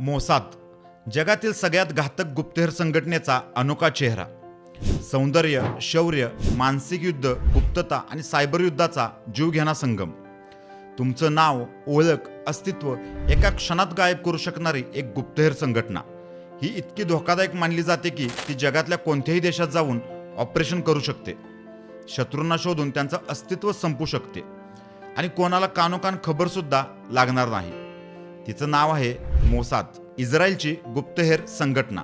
Mossad जगातील सगळ्यात घातक गुप्तहेर संघटनेचा अनोखा चेहरा. सौंदर्य शौर्य मानसिक युद्ध गुप्तता आणि सायबर युद्धाचा जीवघेणा संगम. तुमचं नाव ओळख अस्तित्व एका क्षणात गायब करू शकणारी एक गुप्तहेर संघटना. ही इतकी धोकादायक मानली जाते की ती जगातल्या कोणत्याही देशात जाऊन ऑपरेशन करू शकते. शत्रूंना शोधून त्यांचं अस्तित्व संपू शकते. आणि कोणाला कानोकान खबरसुद्धा लागणार नाही. तिचं नाव आहे मोसाद इस्रायलची गुप्तहेर संघटना.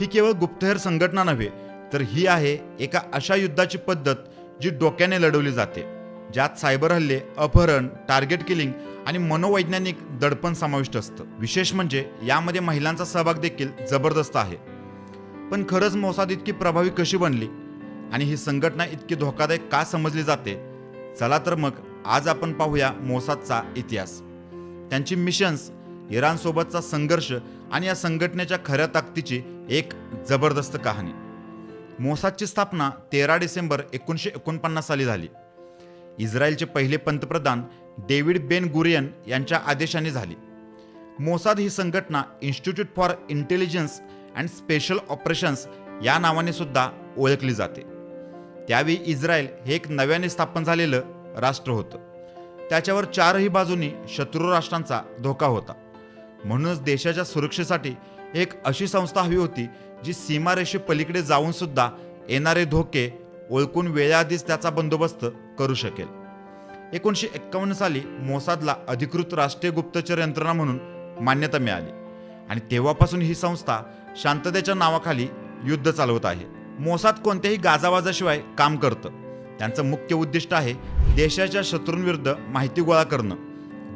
ही केवळ गुप्तहेर संघटना नव्हे तर ही आहे एका अशा युद्धाची पद्धत जी डोक्याने लढवली जाते ज्यात सायबर हल्ले अपहरण टार्गेट किलिंग आणि मनोवैज्ञानिक दडपण समाविष्ट असतं. विशेष म्हणजे यामध्ये महिलांचा सहभाग देखील जबरदस्त आहे. पण खरंच मोसाद इतकी प्रभावी कशी बनली? आणि ही संघटना इतकी धोकादायक का समजली जाते? चला तर मग आज आपण पाहूया मोसादचा इतिहास. त्यांची मिशन्स इराणसोबतचा संघर्ष आणि या संघटनेच्या खऱ्या ताकदीची एक जबरदस्त कहाणी. मोसादची स्थापना तेरा डिसेंबर एकोणीसशे एकोणपन्नास साली झाली. इस्रायलचे पहिले पंतप्रधान डेव्हिड बेन गुरियन यांच्या आदेशाने झाली. मोसाद ही संघटना institute for intelligence and special operations या नावाने सुद्धा ओळखली जाते. त्यावेळी इस्रायल हे एक नव्याने स्थापन झालेलं राष्ट्र होतं. त्याच्यावर चारही बाजूनी शत्रू राष्ट्रांचा धोका होता. म्हणूनच देशाच्या सुरक्षेसाठी एक अशी संस्था हवी होती जी सीमारेषे पलीकडे जाऊन सुद्धा येणारे धोके ओळखून वेळेआधीच त्याचा बंदोबस्त करू शकेल. एकोणीसशे एक्कावन्न साली मोसादला अधिकृत राष्ट्रीय गुप्तचर यंत्रणा म्हणून मान्यता मिळाली आणि तेव्हापासून ही संस्था शांततेच्या नावाखाली युद्ध चालवत आहे. मोसाद कोणत्याही गाजावाजाशिवाय काम करतं. त्यांचं मुख्य उद्दिष्ट आहे देशाच्या शत्रूंविरुद्ध माहिती गोळा करणं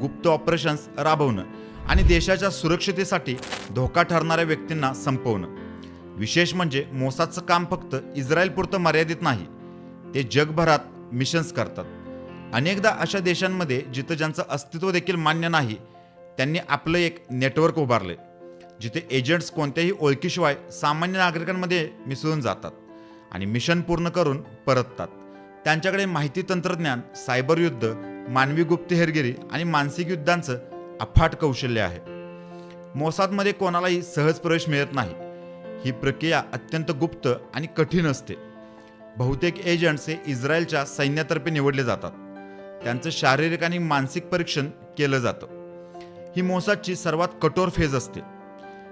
गुप्त ऑपरेशन्स राबवणं. आणि देशाच्या सुरक्षितेसाठी धोका ठरणाऱ्या व्यक्तींना संपवणं. विशेष म्हणजे मोसादचं काम फक्त इस्रायलपुरतं मर्यादित नाही ते जगभरात मिशन्स करतात. अनेकदा अशा देशांमध्ये जिथं ज्यांचं अस्तित्व देखील मान्य नाही त्यांनी आपलं एक नेटवर्क उभारले जिथे एजंट्स कोणत्याही ओळखीशिवाय सामान्य नागरिकांमध्ये मिसळून जातात आणि मिशन पूर्ण करून परततात. त्यांच्याकडे माहिती तंत्रज्ञान सायबर युद्ध मानवी गुप्तहेरगिरी आणि मानसिक युद्धांचं अफाट कौशल्य आहे. मोसादमध्ये कोणालाही सहज प्रवेश मिळत नाही. ही प्रक्रिया अत्यंत गुप्त आणि कठीण असते. बहुतेक एजंट्स हे इस्रायलच्या सैन्यातर्फे निवडले जातात. त्यांचं शारीरिक आणि मानसिक परीक्षण केलं जातं. ही मोसादची सर्वात कठोर फेज असते.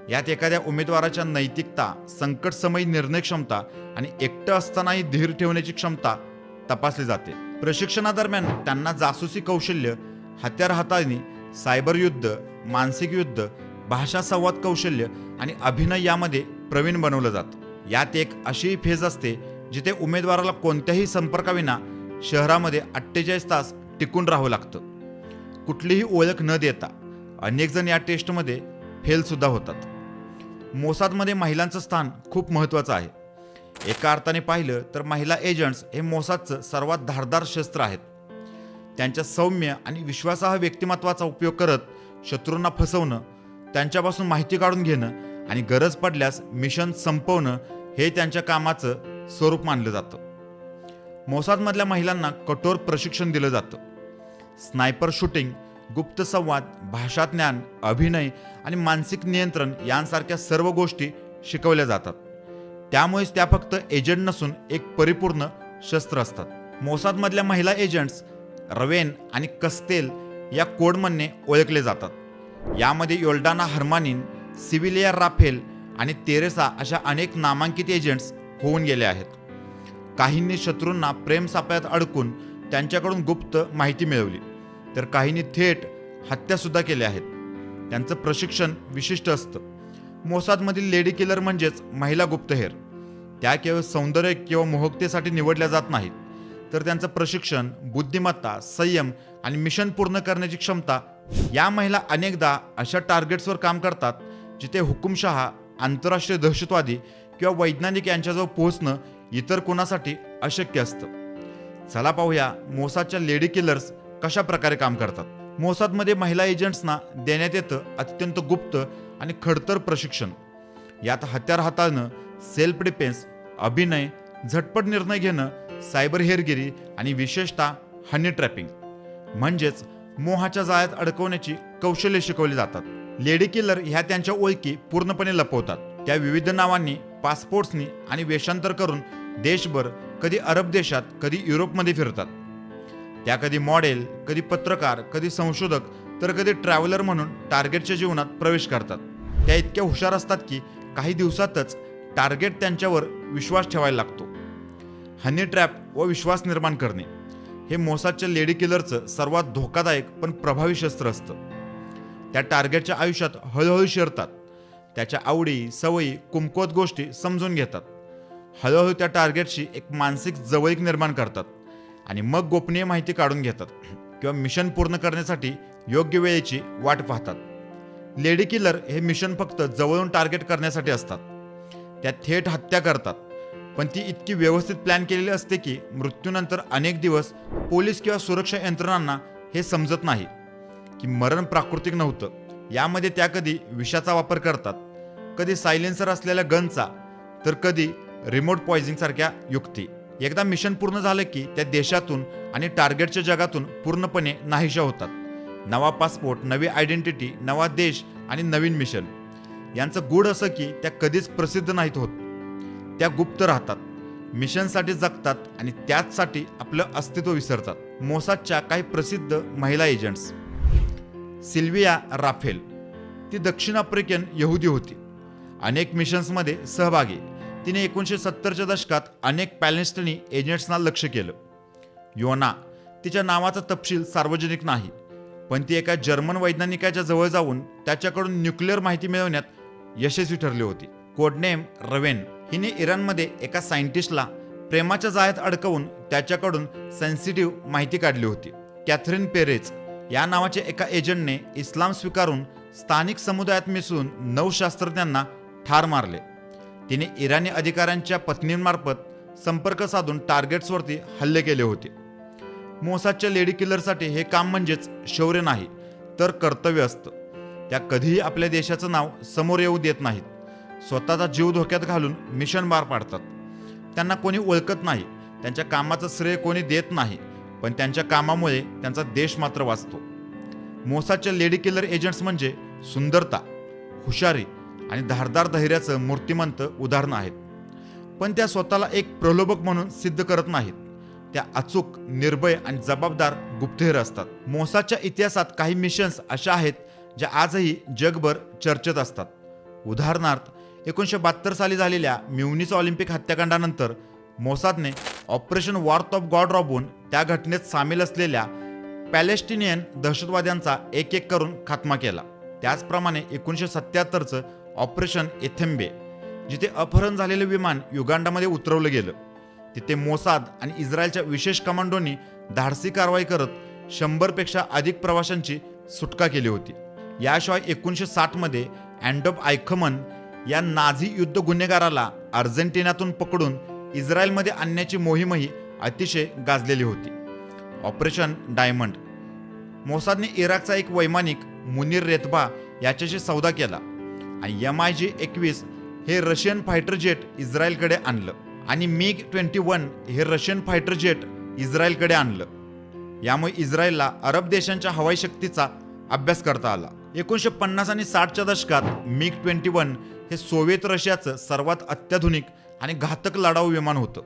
यात एखाद्या उमेदवाराच्या नैतिकता संकटसमयी निर्णय क्षमता आणि एकटं असतानाही धीर ठेवण्याची क्षमता तपासली जाते. प्रशिक्षणादरम्यान त्यांना जासूसी कौशल्य हत्यार हाताळणी सायबर युद्ध मानसिक युद्ध भाषा संवाद कौशल्य आणि अभिनय यामध्ये प्रवीण बनवलं जातं. यात एक अशी फेज असते जिथे उमेदवाराला कोणत्याही संपर्काविना शहरामध्ये अठ्ठेचाळीस तास टिकून राहावं लागतं. कुठलीही ओळख न देता अनेक जण या टेस्टमध्ये फेलसुद्धा होतात. मोसादमध्ये महिलांचं स्थान खूप महत्त्वाचं आहे. एका अर्थाने पाहिलं तर महिला एजंट्स हे मोसादचं सर्वात धारदार शस्त्र आहेत. त्यांच्या सौम्य आणि विश्वासार्ह व्यक्तिमत्वाचा उपयोग करत शत्रूंना फसवणं त्यांच्यापासून माहिती काढून घेणं आणि गरज पडल्यास मिशन संपवणं हे त्यांच्या कामाचं स्वरूप मानलं जातं. मोसादमधल्या महिलांना कठोर प्रशिक्षण दिलं जातं. स्नायपर शूटिंग गुप्त संवाद भाषा ज्ञान अभिनय आणि मानसिक नियंत्रण यांसारख्या सर्व गोष्टी शिकवल्या जातात. त्यामुळेच त्या फक्त एजंट नसून एक परिपूर्ण शस्त्र असतात. मोसादमधल्या महिला एजंट्स रवेन आणि कस्तेल या कोडमनने ओळखले जातात. यामध्ये योल्डाना हर्मानिन सिव्हिलिया राफेल आणि तेरेसा अशा अनेक नामांकित एजंट्स होऊन गेले आहेत. काहींनी शत्रूंना प्रेम सापळ्यात अडकून त्यांच्याकडून गुप्त माहिती मिळवली. तर काहींनी थेट हत्यासुद्धा केल्या आहेत. त्यांचं प्रशिक्षण विशिष्ट असतं. मोसादमधील लेडी किलर म्हणजेच महिला गुप्तहेर. त्या केवळ सौंदर्य किंवा मोहकतेसाठी निवडल्या जात नाहीत. तर त्यांचं प्रशिक्षण बुद्धिमत्ता संयम आणि मिशन पूर्ण करण्याची क्षमता या महिला अनेकदा अशा टार्गेट्सवर काम करतात जिथे हुकुमशहा आंतरराष्ट्रीय दहशतवादी किंवा वैज्ञानिक यांच्याजवळ पोहोचणं इतर कोणासाठी अशक्य असतं. चला पाहूया मोसादच्या लेडी किलर्स कशा प्रकारे काम करतात. मोसादमध्ये महिला एजंट्सना देण्यात येतं अत्यंत गुप्त आणि खडतर प्रशिक्षण. यात हत्यार हाताळणं सेल्फ डिफेन्स अभिनय झटपट निर्णय घेणं सायबर हेरगिरी आणि विशेषतः हनी ट्रॅपिंग म्हणजेच मोहाच्या जाळ्यात अडकवण्याची कौशल्य शिकवली जातात. लेडी किलर ह्या त्यांच्या ओळखी पूर्णपणे लपवतात. त्या विविध नावांनी पासपोर्ट्सनी आणि वेषांतर करून देशभर कधी अरब देशात कधी युरोपमध्ये फिरतात. त्या कधी मॉडेल कधी पत्रकार कधी संशोधक तर कधी ट्रॅव्हलर म्हणून टार्गेटच्या जीवनात प्रवेश करतात. त्या इतक्या हुशार असतात की काही दिवसातच टार्गेट त्यांच्यावर विश्वास ठेवायला लागतो. हनी ट्रॅप व विश्वास निर्माण करणे. हे मोसादच्या लेडी किलरचं सर्वात धोकादायक पण प्रभावी शस्त्र असतं. त्या टार्गेटच्या आयुष्यात हळूहळू शिरतात. त्याच्या आवडी सवयी कुमकुवत गोष्टी समजून घेतात. हळूहळू त्या टार्गेटशी एक मानसिक जवळीक निर्माण करतात आणि मग गोपनीय माहिती काढून घेतात किंवा मिशन पूर्ण करण्यासाठी योग्य वेळेची वाट पाहतात. लेडी किलर हे मिशन फक्त जवळून टार्गेट करण्यासाठी असतात. त्या थेट हत्या करतात. पण ती इतकी व्यवस्थित प्लॅन केलेली असते की मृत्यूनंतर अनेक दिवस पोलीस किंवा सुरक्षा यंत्रणांना हे समजत नाही की मरण प्राकृतिक नव्हतं. यामध्ये त्या कधी विषाचा वापर करतात कधी सायलेन्सर असलेल्या गनचा तर कधी रिमोट पॉइझिंगसारख्या युक्ती. एकदा मिशन पूर्ण झालं की त्या देशातून आणि टार्गेटच्या जगातून पूर्णपणे नाहीशा होतात. नवा पासपोर्ट नवी आयडेंटिटी नवा देश आणि नवीन मिशन यांचं गुढ असं की त्या कधीच प्रसिद्ध नाहीत होत. त्या गुप्त राहतात. मिशनसाठी जगतात आणि त्याचसाठी आपलं अस्तित्व विसरतात. मोसादच्या काही प्रसिद्ध महिला एजंट्स सिल्विया राफेल. ती दक्षिण आफ्रिकन यहुदी होती. अनेक मिशन्समध्ये सहभागी. तिने एकोणीसशे सत्तरच्या दशकात अनेक पॅलेस्टिनी एजंट्सना लक्ष केलं. योना तिच्या नावाचा तपशील सार्वजनिक नाही. पण ती एका जर्मन वैज्ञानिकाच्या जवळ जाऊन त्याच्याकडून न्यूक्लिअर माहिती मिळवण्यात यशस्वी ठरली होती. Codename Raven. हिने इराणमध्ये एका सायंटिस्टला प्रेमाच्या जाळ्यात अडकवून त्याच्याकडून सेन्सिटिव्ह माहिती काढली होती. कॅथरीन पेरेज या नावाच्या एका एजंटने इस्लाम स्वीकारून स्थानिक समुदायात मिसळून नऊ शास्त्रज्ञांना ठार मारले. तिने इराणी अधिकाऱ्यांच्या पत्नींमार्फत संपर्क साधून टार्गेट्सवरती हल्ले केले होते. मोसादच्या लेडी किलरसाठी हे काम म्हणजेच शौर्य नाही तर कर्तव्य असतं. त्या कधीही आपल्या देशाचं नाव समोर येऊ देत नाहीत. स्वतःचा जीव धोक्यात घालून मिशन पार पाडतात. त्यांना कोणी ओळखत नाही त्यांच्या कामाचं श्रेय कोणी देत नाही पण त्यांच्या कामामुळे त्यांचा देश मात्र वाचतो. मोसाच्या लेडी किलर एजंट्स म्हणजे सुंदरता हुशारी आणि धारदार धैर्याचं मूर्तिमंत उदाहरण आहेत. पण त्या स्वतःला एक प्रलोभक म्हणून सिद्ध करत नाहीत. त्या अचूक निर्भय आणि जबाबदार गुप्तहेर असतात. मोसाच्या इतिहासात काही मिशन्स अशा आहेत ज्या आजही जगभर चर्चेत असतात. उदाहरणार्थ एकोणीसशे बहात्तर साली झालेल्या म्युनिस ऑलिम्पिक हत्याकांडानंतर मोसादने ऑपरेशन वॉर्थ ऑफ गॉड राबवून त्या घटनेत सामील असलेल्या पॅलेस्टिनियन दहशतवाद्यांचा एक एक करून खात्मा केला. त्याचप्रमाणे एकोणीसशे सत्याहत्तरचं ऑपरेशन एथेम्बे जिथे अपहरण झालेलं विमान युगांडामध्ये उतरवलं गेलं. तिथे मोसाद आणि इस्रायलच्या विशेष कमांडोनी धाडसी कारवाई करत शंभरपेक्षा अधिक प्रवाशांची सुटका केली होती. याशिवाय एकोणीसशे साठमध्ये अँडॉप आयखमन या नाझी युद्ध गुन्हेगाराला अर्जेंटिनातून पकडून इस्रायलमध्ये आणण्याची मोहीमही अतिशय गाजलेली होती. Operation diamond. मोसादने इराकचा एक वैमानिक मुनीर रेतबा याच्याशी सौदा केला आणि एम आय जी एकवीस हे रशियन फायटर जेट इस्रायलकडे आणलं आणि मिग ट्वेंटी वन हे रशियन फायटर जेट इस्रायलकडे आणलं. यामुळे इस्रायलला अरब देशांच्या हवाई शक्तीचा अभ्यास करता आला. एकोणीसशे पन्नास आणि साठच्या दशकात मिग ट्वेंटी वन हे सोव्हिएत रशियाचं सर्वात अत्याधुनिक आणि घातक लढाऊ विमान होतं.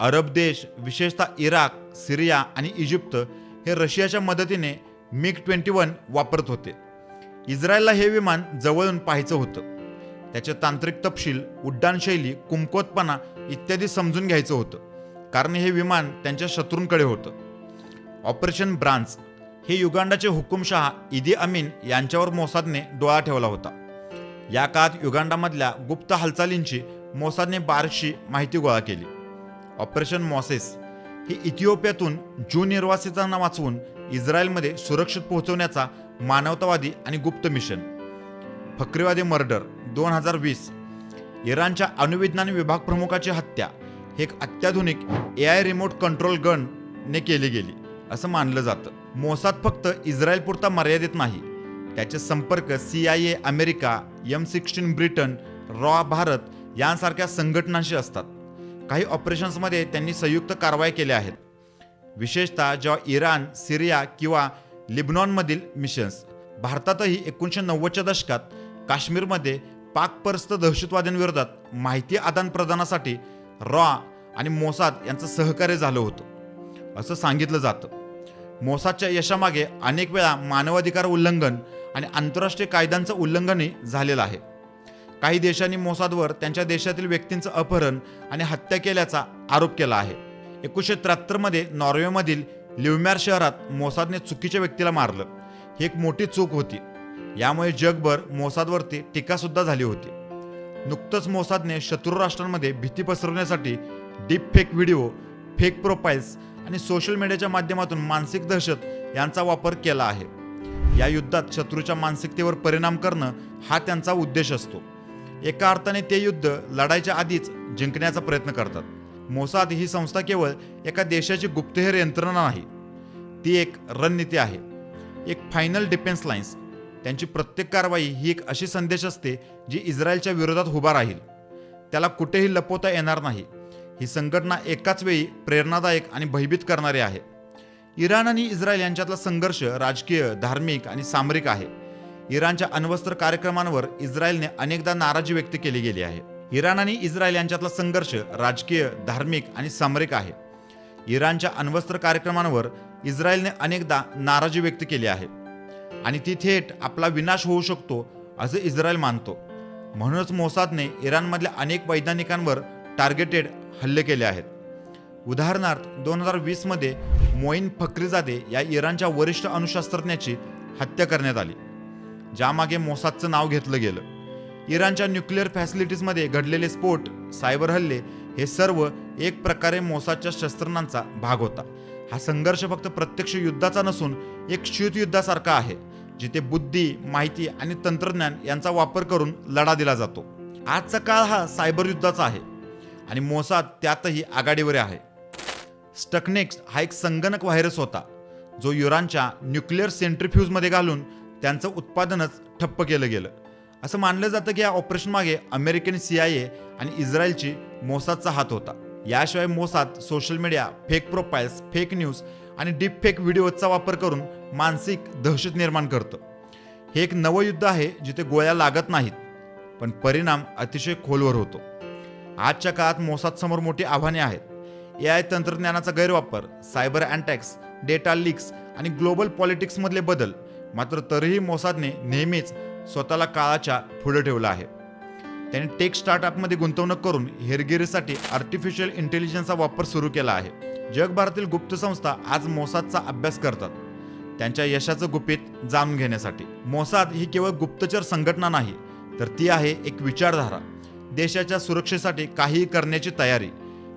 अरब देश विशेषतः इराक सिरिया आणि इजिप्त हे रशियाच्या मदतीने मिग ट्वेंटी वन वापरत होते. इस्रायलला हे विमान जवळून पाहायचं होतं. त्याचे तांत्रिक तपशील उड्डाणशैली कुमकोतपणा इत्यादी समजून घ्यायचं होतं. कारण हे विमान त्यांच्या शत्रूंकडे होतं. ऑपरेशन ब्रांच हे युगांडाचे हुकुमशहा इदी अमीन यांच्यावर मोसादने डोळा ठेवला होता. या काळात युगांडामधल्या गुप्त हालचालींची मोसादने बारशी माहिती गोळा केली. ऑपरेशन मॉसेस ही इथिओपियातून ज्यू निर्वासितांना वाचवून इस्रायलमध्ये सुरक्षित पोहोचवण्याचा मानवतावादी आणि गुप्त मिशन. फक्रीवादी मर्डर दोन हजार वीस. इराणच्या अणुविज्ञान विभाग प्रमुखाची हत्या. हे एक अत्याधुनिक ए आय रिमोट कंट्रोल गनने केली गेली असं मानलं जातं. मोसाद फक्त इस्रायलपुरता मर्यादित नाही. त्याचे संपर्क C I A America M sixteen Britain raw Bharat यांसारख्या संघटनांशी असतात. काही ऑपरेशन्समध्ये त्यांनी संयुक्त कारवाई केल्या आहेत. विशेषतः जेव्हा इराण सिरिया किंवा लिबनॉनमधील मिशन्स भारतातही एकोणीसशे नव्वदच्या दशकात काश्मीरमध्ये पाकपरस्त दहशतवाद्यांविरोधात माहिती आदानप्रदानासाठी रॉ आणि मोसाद यांचं सहकार्य झालं होतं. असं सांगितलं जातं. मोसादच्या यशामागे अनेक वेळा मानवाधिकार उल्लंघन आणि आंतरराष्ट्रीय कायद्यांचं उल्लंघनही झालेलं आहे. काही देशांनी मोसादवर त्यांच्या देशातील व्यक्तींचं अपहरण आणि हत्या केल्याचा आरोप केला आहे. एकोणीसशे त्र्याहत्तरमध्ये नॉर्वेमधील लिवमॅर शहरात मोसादने चुकीच्या व्यक्तीला मारलं. ही एक मोठी चूक होती. यामुळे जगभर मोसादवरती टीकासुद्धा झाली होती. नुकतंच मोसादने शत्रू राष्ट्रांमध्ये भीती पसरवण्यासाठी deep fake video fake profiles आणि सोशल मीडियाच्या माध्यमातून मानसिक दहशत यांचा वापर केला आहे. या युद्धात शत्रूच्या मानसिकतेवर परिणाम करणं हा त्यांचा उद्देश असतो. एका अर्थाने ते युद्ध लढायच्या आधीच जिंकण्याचा प्रयत्न करतात. मोसाद ही संस्था केवळ एका देशाची गुप्तहेर यंत्रणा नाही ती एक रणनीती आहे. एक फायनल डिफेन्स लाईन्स त्यांची प्रत्येक कारवाई ही एक अशी संदेश असते जी इस्रायलच्या विरोधात उभा राहील. त्याला कुठेही लपवता येणार नाही. ही संघटना एकाच वेळी प्रेरणादायक आणि भयभीत करणारी आहे. इराण आणि इस्रायल यांच्यातला संघर्ष राजकीय धार्मिक आणि सामरिक आहे. इराणच्या अण्वस्त्र कार्यक्रमांवर इस्रायलने अनेकदा नाराजी व्यक्त केली गेली आहे. इराण आणि इस्रायल यांच्यातला संघर्ष राजकीय धार्मिक आणि सामरिक आहे. इराणच्या अण्वस्त्र कार्यक्रमांवर इस्रायलने अनेकदा नाराजी व्यक्त केली आहे. आणि ती थेट आपला विनाश होऊ शकतो असं इस्रायल मानतो. म्हणूनच मोसादने इराणमधल्या अनेक वैज्ञानिकांवर टार्गेटेड हल्ले केले आहेत. उदाहरणार्थ दोन हजार वीसमध्ये मोईन फक्रीजादे या इराणच्या वरिष्ठ अणुशास्त्रज्ञाची हत्या करण्यात आली ज्यामागे मोसादचं नाव घेतलं गेलं. इराणच्या न्यूक्लिअर फॅसिलिटीजमध्ये घडलेले स्फोट सायबर हल्ले हे सर्व एक प्रकारे मोसादच्या शस्त्रज्ञांचा भाग होता. हा संघर्ष फक्त प्रत्यक्ष युद्धाचा नसून एक शीतयुद्धासारखा आहे जिथे बुद्धी माहिती आणि तंत्रज्ञान यांचा वापर करून लढा दिला जातो. आजचा काळ हा सायबर युद्धाचा आहे. आणि मोसाद त्यातही आघाडीवर आहे. स्टकनेक्स हा एक संगणक व्हायरस होता जो युरानच्या न्यूक्लिअर सेंट्रीफ्यूजमध्ये घालून त्यांचं उत्पादनच ठप्प केलं गेलं. असं मानलं जातं की या ऑपरेशन मागे अमेरिकन सी आय ए आणि इस्रायलची मोसादचा हात होता. याशिवाय Mossad social media fake profiles fake news आणि डीप फेक व्हिडिओचा वापर करून मानसिक दहशत निर्माण करतं. हे एक नवं युद्ध आहे जिथे गोळ्या लागत नाहीत पण परिणाम अतिशय खोलवर होतो. आजच्या काळात मोसाद समोर मोठी आव्हाने आहेत. ए आय तंत्रज्ञानाचा गैरवापर सायबर अँटॅक्स डेटा लीक्स आणि ग्लोबल पॉलिटिक्समधले बदल मात्र तरीही मोसादने नेहमीच स्वतःला काळाच्या पुढे ठेवलं आहे. त्याने टेक स्टार्टअपमध्ये गुंतवणूक करून हेरगिरीसाठी आर्टिफिशियल इंटेलिजन्सचा वापर सुरू केला आहे. जगभरातील गुप्त संस्था आज मोसादचा अभ्यास करतात. त्यांच्या यशाचं गुपित जाणून घेण्यासाठी. मोसाद ही केवळ गुप्तचर संघटना नाही तर ती आहे एक विचारधारा. देशाच्या सुरक्षेसाठी काहीही करण्याची तयारी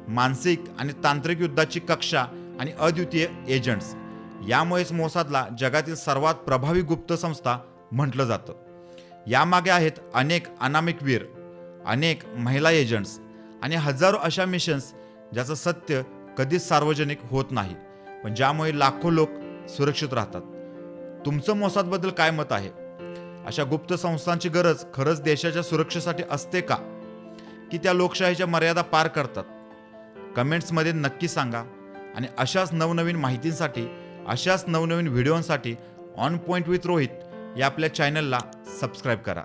मानसिक आणि तांत्रिक युद्धाची कक्षा आणि अद्वितीय एजंट्स यामुळेच मोसादला जगातील सर्वात प्रभावी गुप्त संस्था म्हटलं जातं. यामागे आहेत अनेक अनामिक वीर अनेक महिला एजंट्स आणि हजारो अशा मिशन्स ज्याचं सत्य कधीच सार्वजनिक होत नाही पण ज्यामुळे लाखो लोक सुरक्षित राहतात. तुमचं मोसादबद्दल काय मत आहे? अशा गुप्त संस्थांची गरज खरंच देशाच्या सुरक्षेसाठी असते का? की त्या लोकशाहीच्या मर्यादा पार करतात. कमेंट्समध्ये नक्की सांगा आणि अशाच नवनवीन माहितींसाठी अशाच नवनवीन व्हिडिओंसाठी ऑन पॉईंट विथ रोहित या आपल्या चॅनलला सबस्क्राईब करा.